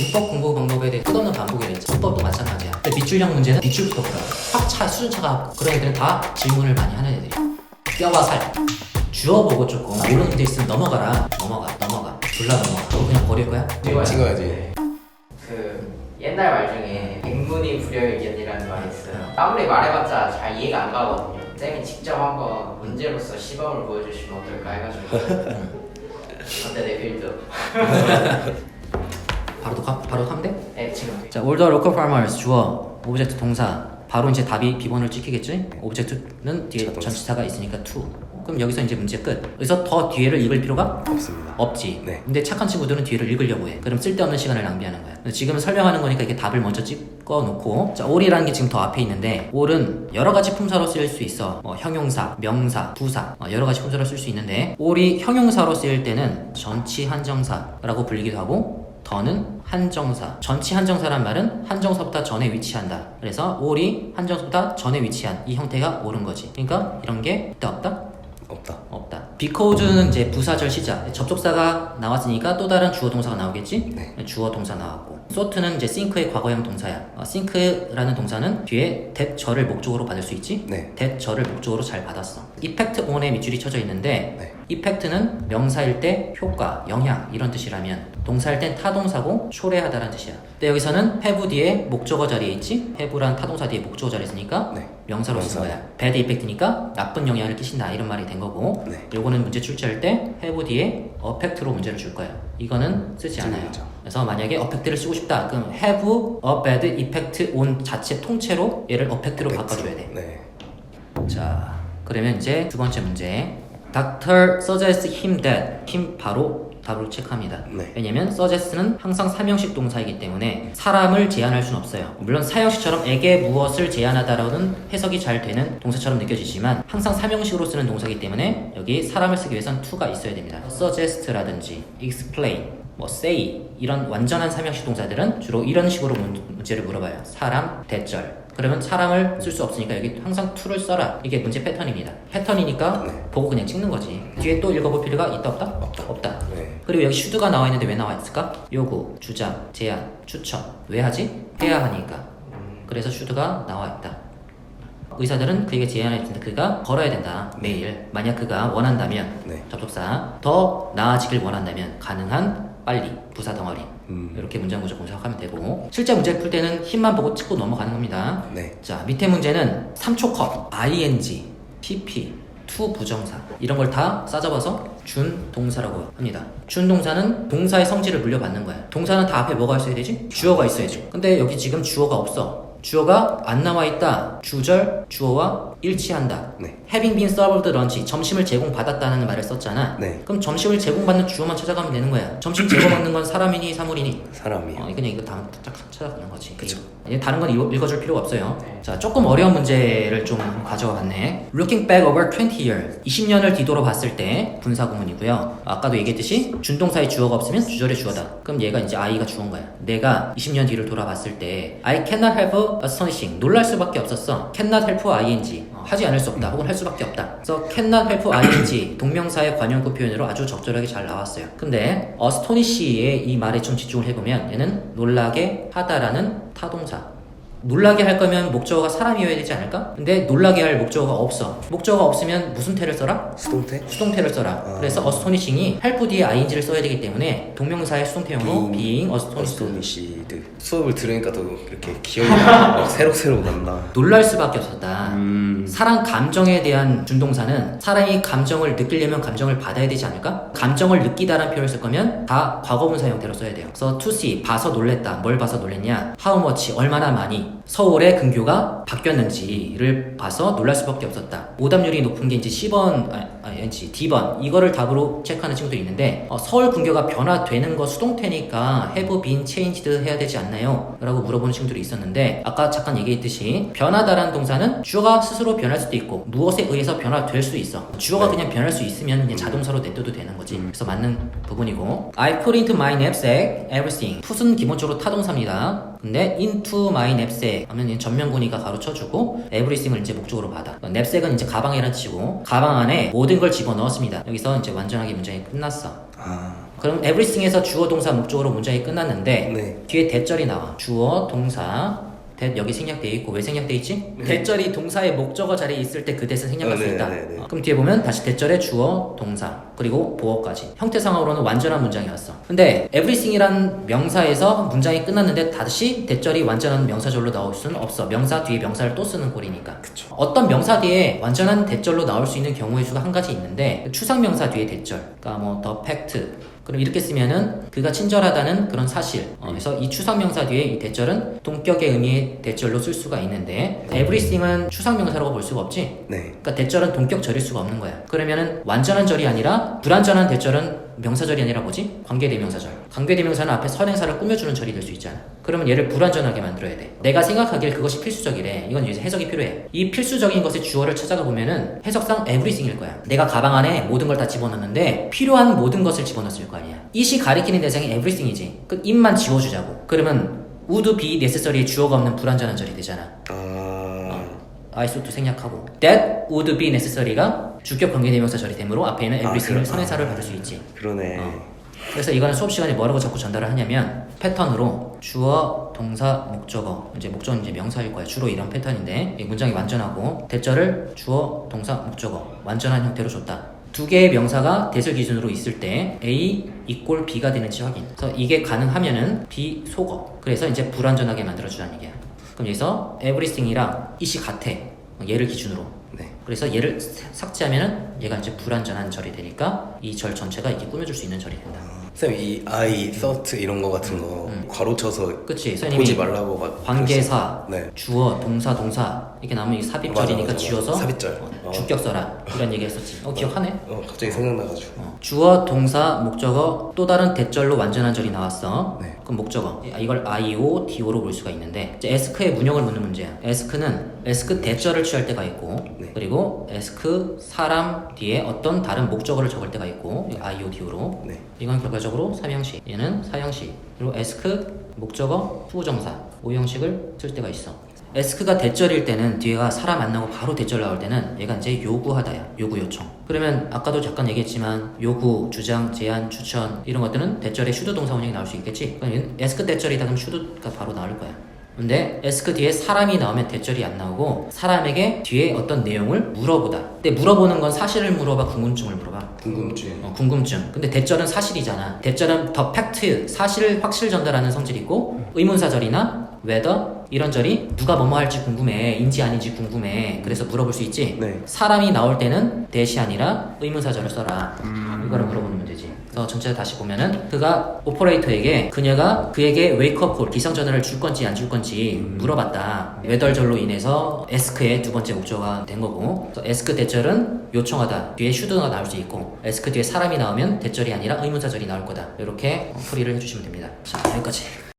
문법 공부 방법에 대해 끝없는 반복이랬지. 문법도 마찬가지야. 근데 밑줄형 문제는 밑줄부터 풀어. 확차 수준차가 그런 애들은 다 질문을 많이 하는 애들이야. 뼈와 살. 주어 보고 조금 모르는 문제 있으면 넘어가라. 넘어가, 넘어가. 졸라 넘어가. 그거 그냥 버릴 거야? 찍어야지. 그 옛날 말 중에 백문이 불여일견이라는 말이 있어요. 아무리 말해봤자 잘 이해가 안 가거든요. 쌤이 직접 한번 문제로서 시범을 보여주시면 어떨까 해가지고. 어때 내 빌드? 바로 또 가, 바로 하면 돼? 네 지금. 자, all the local farmers 주어, 오브젝트 동사. 바로 이제 답이 비번을 찍히겠지? 오브젝트는 뒤에 자동차. 전치사가 있으니까 to. 그럼 여기서 이제 문제 끝. 여기서 더 뒤에를 읽을 필요가 없습니다. 없지. 네. 근데 착한 친구들은 뒤를 읽으려고 해. 그럼 쓸데없는 시간을 낭비하는 거야. 지금은 설명하는 거니까 이게 답을 먼저 찍어 놓고 자, all이라는 게 지금 더 앞에 있는데 all은 여러 가지 품사로 쓰일 수 있어. 뭐 형용사, 명사, 부사 어, 여러 가지 품사로 쓸 수 있는데 all이 형용사로 쓰일 때는 전치 한정사라고 불리기도 하고 더는 한정사. 전치 한정사란 말은 한정사보다 전에 위치한다. 그래서 all이 한정사보다 전에 위치한 이 형태가 옳은 거지. 그러니까 이런 게 있다 없다? 없다. 없다. because는 이제 부사절 시작. 접속사가 나왔으니까 또 다른 주어 동사가 나오겠지? 네. 주어 동사 나왔고. so트는 이제 sink의 과거형 동사야. 어, sink라는 동사는 뒤에 that 절을 목적으로 받을 수 있지? 네. that 절을 목적으로 잘 받았어. effect on에 밑줄이 쳐져 있는데 네. effect는 명사일 때 효과, 영향 이런 뜻이라면 동사일 땐 타동사고 초래하다라는 뜻이야. 근데 여기서는 have 뒤에 목적어 자리에 있지? have란 타동사 뒤에 목적어 자리에 있으니까 네. 명사로 쓴 명사. 거야. bad effect니까 나쁜 영향을 끼친다 이런 말이 된 거고 네. 요거는 문제 출제할 때 have 뒤에 affect로 문제를 줄 거야. 이거는 쓰지 않아요. 그렇죠. 그래서 만약에 affect를 쓰고 싶다. 그럼 have a bad effect on 자체 통째로 얘를 affect로 바꿔줘야 돼. 네. 자, 그러면 이제 두 번째 문제. Doctor suggests him that. him 바로 답으로 체크합니다. 네. 왜냐면 suggest는 항상 사명식 동사이기 때문에 사람을 제한할 수는 없어요. 물론 사형식처럼 에게 무엇을 제한하다라는 해석이 잘 되는 동사처럼 느껴지지만 항상 사명식으로 쓰는 동사이기 때문에 여기 사람을 쓰기 위해선 to가 있어야 됩니다. suggest라든지 explain, 뭐 say 이런 완전한 사명식 동사들은 주로 이런 식으로 문, 문제를 물어봐요. 사람, 대절. 그러면 사람을 쓸 수 없으니까 여기 항상 to를 써라. 이게 문제 패턴입니다. 패턴이니까 네. 보고 그냥 찍는 거지. 뒤에 또 읽어볼 필요가 있다 없다? 없다. 없다. 네. 그리고 여기 should가 나와 있는데 왜 나와 있을까? 요구, 주장, 제안, 추천. 왜 하지? 해야 하니까. 그래서 should가 나와 있다. 의사들은 그에게 제안을 했는데 그가 걸어야 된다. 매일. 만약 그가 원한다면 네. 접속사 더 나아지길 원한다면 가능한 빨리 부사 덩어리 음. 이렇게 문장 구조 공식하면 되고 실제 문제 풀 때는 힘만 보고 찍고 넘어가는 겁니다. 네. 자 밑에 문제는 3초 컷, ing, pp, to 부정사 이런 걸 다 싸잡아서 준 동사라고 합니다. 준 동사는 동사의 성질을 물려받는 거야. 동사는 다 앞에 뭐가 있어야 되지? 주어가 있어야지. 근데 여기 지금 주어가 없어. 주어가 안 나와 있다. 주절 주어와 일치한다. 네. having been served lunch 점심을 제공받았다는 말을 썼잖아. 네. 그럼 점심을 제공받는 주어만 찾아가면 되는 거야. 점심 제공받는 건 사람이니 사물이니? 사람이요. 어, 그냥 이거 다 딱 찾아가는 거지. 그쵸. 이게 다른 건 읽- 읽어줄 필요가 없어요. 네. 자, 조금 어려운 문제를 좀 가져와 봤네. Looking back over 20 years. 20년을 뒤돌아 봤을 때 분사 구문이고요. 아까도 얘기했듯이 준동사의 주어가 없으면 주절의 주어다. 그럼 얘가 이제 I가 주어인 거야. 내가 20년 뒤를 돌아봤을 때 I cannot help astonishing. 놀랄 수밖에 없었어. cannot help ing. 어, 하지 않을 수 없다. 혹은 할 수밖에 없다. 그래서 cannot help ing 동명사의 관용구 표현으로 아주 적절하게 잘 나왔어요. 근데 astonish의 이 말에 좀 집중을 해보면 얘는 놀라게 하다라는 타동사. 놀라게 할 거면 목적어가 사람이어야 되지 않을까? 근데 놀라게 할 목적어가 없어. 목적어가 없으면 무슨 태를 써라? 수동태? 수동태를 써라. 아. 그래서 astonishing이 help 뒤에 ing를 써야 되기 때문에 동명사의 수동태형으로 being astonished. 어스토니시드. 수업을 들으니까 더 이렇게 기억이 막 새록새록 난다. 놀랄 수밖에 없었다. 음. 사람 감정에 대한 준동사는 사람이 감정을 느끼려면 감정을 받아야 되지 않을까? 감정을 느끼다라는 표현을 쓸 거면 다 과거분사 형태로 써야 돼요. 그래서 to see, 봐서 놀랬다. 뭘 봐서 놀랬냐? how much, 얼마나 많이. 서울의 근교가 바뀌었는지를 봐서 놀랄 수밖에 없었다. 오답률이 높은 게 이제 10번, 아, 아, 왠지 D번. 이거를 답으로 체크하는 친구도 있는데, 어, 서울 근교가 변화되는 거 수동태니까 have been changed 해야 되지 않나요? 라고 물어보는 친구들이 있었는데, 아까 잠깐 얘기했듯이, 변하다라는 동사는 주어가 스스로 변할 수도 있고, 무엇에 의해서 변화될 수 있어. 주어가 네. 그냥 변할 수 있으면 그냥 자동사로 내둬도 되는 거지. 그래서 맞는 부분이고, I put into my knapsack everything. put은 기본적으로 타동사입니다. 근데 into my knapsack 하면 전면군이가 가로쳐주고 everything을 이제 목적으로 받아. knapsack은 이제 가방이라는 뜻이고 가방 안에 모든 걸 집어 넣었습니다. 여기서 이제 완전하게 문장이 끝났어. 아. 그럼 everything에서 주어 동사 목적으로 문장이 끝났는데 네. 뒤에 대절이 나와. 주어 동사 that 여기 생략돼 있고 왜 생략돼 있지? 네. 대절이 동사의 목적어 자리에 있을 때그 that은 생략할 어, 수 네, 있다. 네, 네. 어, 그럼 뒤에 보면 다시 대절에 주어 동사 그리고 보어까지 형태상으로는 완전한 문장이 왔어. 근데 everything이란 명사에서 문장이 끝났는데 다시 대절이 완전한 명사절로 나올 수는 없어. 명사 뒤에 명사를 또 쓰는 꼴이니까. 그쵸. 어떤 명사 뒤에 완전한 대절로 나올 수 있는 경우의 수가 한 가지 있는데 추상명사 뒤에 대절 그러니까 뭐 the fact 그럼 이렇게 쓰면은 그가 친절하다는 그런 사실. 어, 그래서 이 추상 명사 뒤에 이 대절은 동격의 의미의 대절로 쓸 수가 있는데 everything은 추상 명사라고 볼 수가 없지? 네. 그러니까 대절은 동격 절일 수가 없는 거야. 그러면은 완전한 절이 아니라 불완전한 대절은 명사절이 아니라 뭐지? 관계대명사절. 관계대명사는 앞에 선행사를 꾸며주는 절이 될 수 있잖아. 그러면 얘를 불완전하게 만들어야 돼. 내가 생각하기에 그것이 필수적이래. 이건 이제 해석이 필요해. 이 필수적인 것의 주어를 찾아가 보면은 해석상 everything일 거야. 내가 가방 안에 모든 걸 다 집어넣는데 필요한 모든 것을 집어넣었을 거 아니야. 이시 가리키는 대상이 everything이지. 그 입만 지워주자고. 그러면 would be necessary의 주어가 없는 불완전한 절이 되잖아. 아. 아이소도 생략하고. that would be necessary가 주격 관계대명사 절이 되므로 앞에 있는 everything을 그렇구나. 선행사를 받을 수 있지 그러네. 어. 그래서 이거는 수업 시간에 뭐라고 자꾸 전달을 하냐면 패턴으로 주어, 동사, 목적어 이제 목적은 이제 명사일 거야 주로 이런 패턴인데 이 문장이 완전하고 대절을 주어, 동사, 목적어 완전한 형태로 줬다 두 개의 명사가 대절 기준으로 있을 때 A 이꼴 B가 되는지 확인 그래서 이게 가능하면은 B 속어 그래서 이제 불완전하게 만들어 주라는 얘기야 그럼 여기서 everything이랑 이시 같아 얘를 기준으로 네. 그래서 얘를 삭제하면은 얘가 이제 불완전한 절이 되니까 이 절 전체가 이렇게 꾸며줄 수 있는 절이 된다. 쌤, 이 I, thought 이런 거 같은 거 과로쳐서 그치? 보지 말라고 막 관계사, 네. 주어, 동사, 동사 이렇게 나오면 이 삽입절이니까. 지워서 삽입절. 어, 어. 주격 써라 이런 얘기 했었지. 어 기억하네? 어, 갑자기 생각나가지고. 어, 주어, 동사, 목적어 또 다른 대절로 완전한 절이 나왔어. 네. 그럼 목적어 아, 이걸 IO, DO로 볼 수가 있는데 이제 에스크의 문형을 묻는 문제야. 에스크는 에스크 대절을 취할 때가 있고 네. 그리고 에스크 사람 뒤에 어떤 다른 목적어를 적을 때가 있고 이 IO, DO로 네. 이건 결과적으로 삼형식 얘는 사형식 그리고 에스크 목적어 후정사 오형식을 쓸 때가 있어. 에스크가 대절일 때는 뒤에가 사람 안 나오고 바로 대절 나올 때는 얘가 이제 요구하다야 요구 요청. 그러면 아까도 잠깐 얘기했지만 요구 주장 제안 추천 이런 것들은 대절에 슈드 동사 원형이 나올 수 있겠지? 그럼 에스크 대절이다. 그럼 슈드가 바로 나올 거야. 근데 에스크 뒤에 사람이 나오면 대절이 안 나오고 사람에게 뒤에 어떤 내용을 물어보다. 근데 물어보는 건 사실을 물어봐? 궁금증을 물어봐? 궁금증. 어, 궁금증. 근데 대절은 사실이잖아. 대절은 더 팩트, 사실 확실 전달하는 성질이고 의문사절이나 whether 이런 절이 누가 뭐뭐 할지 궁금해, 인지 아닌지 궁금해. 그래서 물어볼 수 있지. 네. 사람이 나올 때는 대시 아니라 의문사절을 써라. 이거를 물어보는 문제지. 그래서 전체 다시 보면은 그가 오퍼레이터에게 그녀가 그에게 웨이크업 콜 기상 전화를 줄 건지 안 줄 건지 물어봤다. 외덜절로 인해서 에스크의 두 번째 목적어가 된 거고 그래서 에스크 대절은 요청하다 뒤에 슈드가 나올 수 있고 에스크 뒤에 사람이 나오면 대절이 아니라 의문사절이 나올 거다. 이렇게 풀이를 해주시면 됩니다. 자 여기까지.